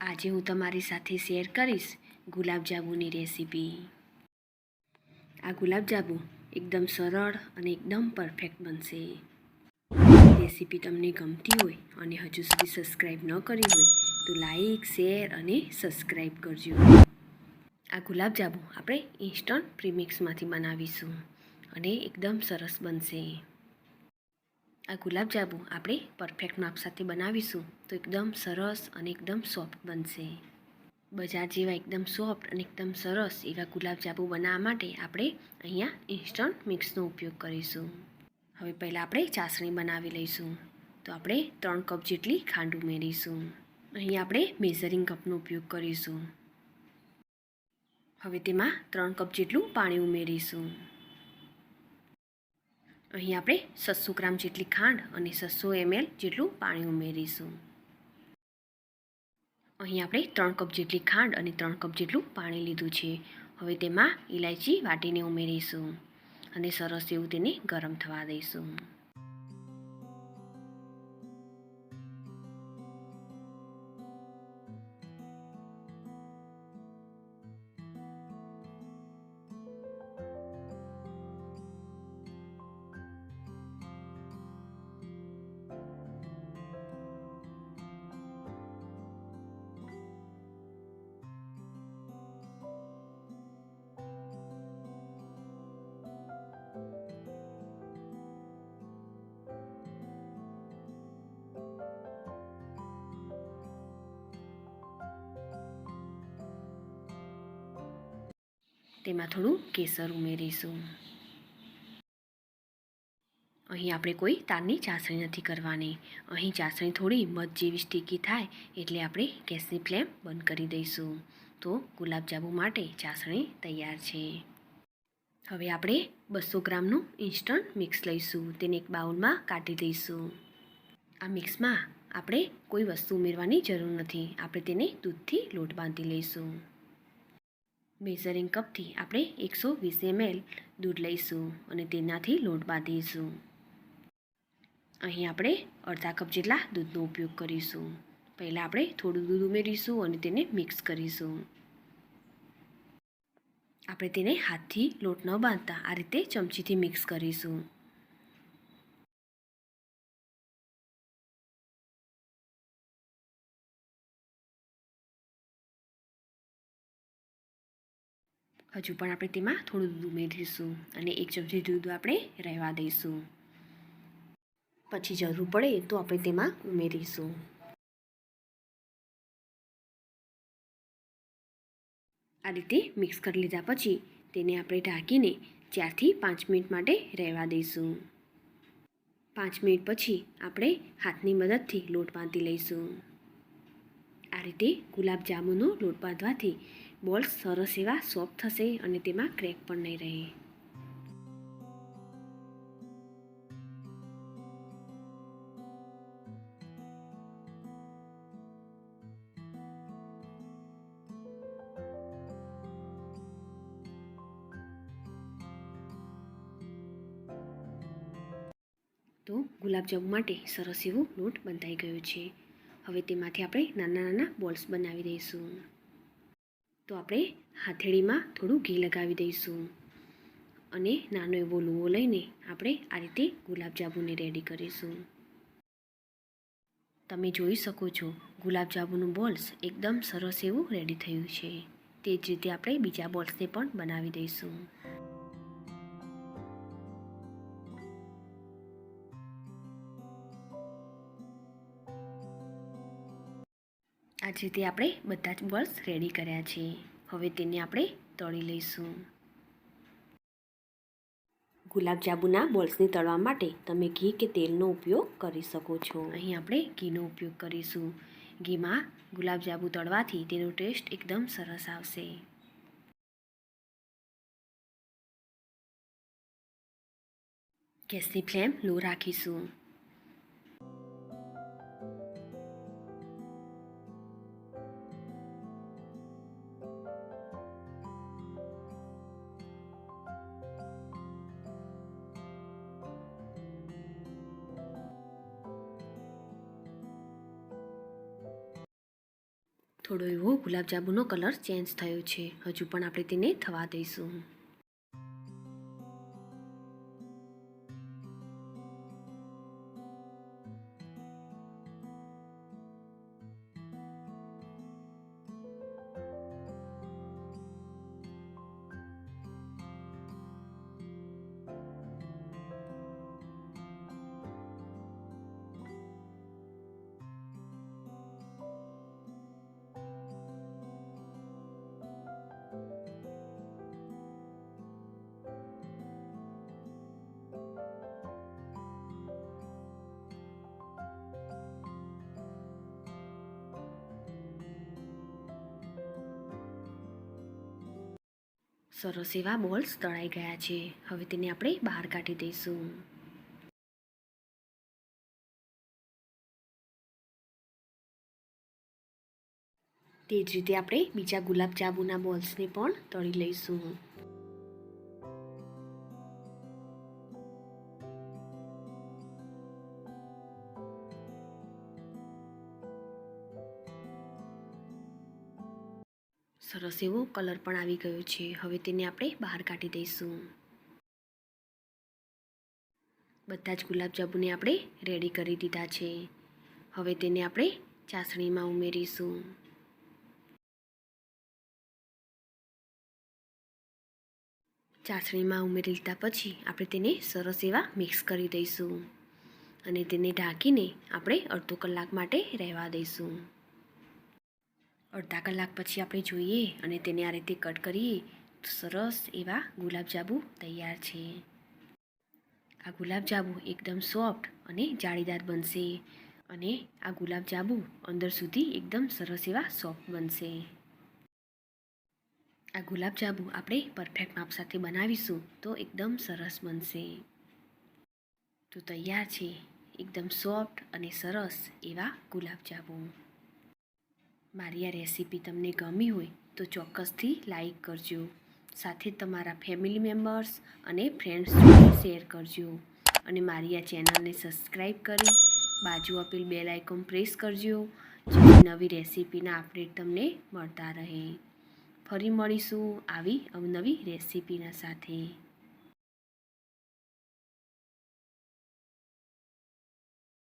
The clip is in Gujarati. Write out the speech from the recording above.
આજે હું તમારી સાથે શેર કરીશ ગુલાબજાંબુની રેસીપી. આ ગુલાબજાંબુ એકદમ સરળ અને એકદમ પરફેક્ટ બનશે. રેસીપી તમને ગમતી હોય અને હજુ સુધી સબસ્ક્રાઈબ ન કરી હોય, તો લાઈક, શેર અને સબસ્ક્રાઈબ કરજો. આ ગુલાબજાંબુ આપણે ઇન્સ્ટન્ટ પ્રીમિક્સમાંથી બનાવીશું અને એકદમ સરસ બનશે. આ ગુલાબજાંબુ આપણે પરફેક્ટ માપ સાથે બનાવીશું તો એકદમ સરસ અને એકદમ સોફ્ટ બનશે. બજાર જેવા એકદમ સોફ્ટ અને એકદમ સરસ એવા ગુલાબજાંબુ બનાવવા માટે આપણે અહીંયા ઇન્સ્ટન્ટ મિક્સનો ઉપયોગ કરીશું. હવે પહેલાં આપણે ચાસણી બનાવી લઈશું. તો આપણે ત્રણ કપ જેટલી ખાંડ ઉમેરીશું. અહીં આપણે મેઝરિંગ કપનો ઉપયોગ કરીશું. હવે તેમાં ત્રણ કપ જેટલું પાણી ઉમેરીશું. અહીં આપણે છસો ગ્રામ જેટલી ખાંડ અને છસો એમએલ જેટલું પાણી ઉમેરીશું. અહીં આપણે ત્રણ કપ જેટલી ખાંડ અને ત્રણ કપ જેટલું પાણી લીધું છે. હવે તેમાં ઇલાયચી વાટીને ઉમેરીશું અને સરસ એવું તેને ગરમ થવા દઈશું. તેમાં થોડું કેસર ઉમેરીશું. અહીં આપણે કોઈ તારની ચાસણી નથી કરવાની. અહીં ચાસણી થોડી મધ જેવી સ્ટીકી થાય એટલે આપણે ગેસની ફ્લેમ બંધ કરી દઈશું. તો ગુલાબજાંબુ માટે ચાસણી તૈયાર છે. હવે આપણે બસો ગ્રામનું ઇન્સ્ટન્ટ મિક્સ લઈશું. તેને એક બાઉલમાં કાઢી દઈશું. આ મિક્સમાં આપણે કોઈ વસ્તુ ઉમેરવાની જરૂર નથી. આપણે તેને દૂધથી લોટ બાંધી લઈશું. મેઝરિંગ કપથી આપણે એકસો વીસ એમએલ દૂધ લઈશું અને તેનાથી લોટ બાંધીશું. અહીં આપણે અડધા કપ જેટલા દૂધનો ઉપયોગ કરીશું. પહેલાં આપણે થોડું દૂધ ઉમેરીશું અને તેને મિક્સ કરીશું. આપણે તેને હાથથી લોટ ન બાંધતા આ રીતે ચમચીથી મિક્સ કરીશું. હજુ પણ આપણે તેમાં થોડું દૂધ ઉમેરીશું અને એક ચમચી દૂધ આપણે રહેવા દઈશું. પછી જરૂર પડે તો આપણે તેમાં ઉમેરીશું. આ રીતે મિક્સ કરી લીધા પછી તેને આપણે ઢાંકીને ચારથી પાંચ મિનિટ માટે રહેવા દઈશું. પાંચ મિનિટ પછી આપણે હાથની મદદથી લોટ બાંધી લઈશું. આ રીતે ગુલાબ જાંબુનો લોટ બાંધવાથી બોલ્સ સરસ એવા સોફ્ટ થશે અને તેમાં ક્રેક પણ નહીં રહે. તો ગુલાબજાંબુ માટે સરસ એવો લોટ બંધાઈ ગયો છે. હવે તેમાંથી આપણે નાના નાના બોલ્સ બનાવી દઈશું. તો આપણે હાથેળીમાં થોડું ઘી લગાવી દઈશું. અને નાનો એવો લુવો લઈને આપણે આ રીતે ગુલાબજાંબુને રેડી કરીશું. તમે જોઈ શકો છો, ગુલાબજાંબુનું બોલ્સ એકદમ સરસ એવું રેડી થયું છે. તે જ રીતે આપણે બીજા બોલ્સને પણ બનાવી દઈશું. આ જ રીતે આપણે બધા જ બોલ્સ રેડી કર્યા છે. હવે તેને આપણે તળી લઈશું. ગુલાબજાંબુના બોલ્સને તળવા માટે તમે ઘી કે તેલનો ઉપયોગ કરી શકો છો. અહીં આપણે ઘીનો ઉપયોગ કરીશું. ઘીમાં ગુલાબજાંબુ તળવાથી તેનો ટેસ્ટ એકદમ સરસ આવશે. ગેસની ફ્લેમ લો રાખીશું. થોડો એવો ગુલાબજાંબુનો કલર ચેન્જ થયો છે. હજુ પણ આપણે તેને થવા દઈશું. સરસ એવા બોલ્સ તળાઈ ગયા છે. હવે તેને આપણે બહાર કાઢી દઈશું. તે જ રીતે આપણે બીજા ગુલાબ જાંબુના બોલ્સને પણ તળી લઈશું. સરસ એવો કલર પણ આવી ગયો છે. હવે તેને આપણે બહાર કાઢી દઈશું. બધા જ ગુલાબજાંબુને આપણે રેડી કરી દીધા છે. હવે તેને આપણે ચાસણીમાં ઉમેરીશું. ચાસણીમાં ઉમેરી લીધા પછી આપણે તેને સરસ એવા મિક્સ કરી દઈશું. અને તેને ઢાંકીને આપણે અડધો કલાક માટે રહેવા દઈશું. અડધા કલાક પછી આપણે જોઈએ અને તેને આ રીતે કટ કરીએ, તો સરસ એવા ગુલાબજાંબુ તૈયાર છે. આ ગુલાબજાંબુ એકદમ સોફ્ટ અને જાળીદાર બનશે અને આ ગુલાબજાંબુ અંદર સુધી એકદમ સરસ એવા સોફ્ટ બનશે. આ ગુલાબજાંબુ આપણે પરફેક્ટ માપ સાથે બનાવીશું તો એકદમ સરસ બનશે. તો તૈયાર છે. એકદમ સોફ્ટ અને સરસ એવા ગુલાબજાંબુ. મારી આ રેસીપી તમને ગમી હોય તો ચોક્કસથી લાઈક કરજો. સાથે તમારા ફેમિલી મેમ્બર્સ અને ફ્રેન્ડ્સ શેર કરજો. અને મારી આ ચેનલને સબસ્ક્રાઈબ કરી બાજુ આપેલ બેલ આઇકોન પ્રેસ કરજો, જેથી નવી રેસીપીના અપડેટ તમને મળતા રહે. ફરી મળીશું આવી અવનવી રેસીપીના સાથે.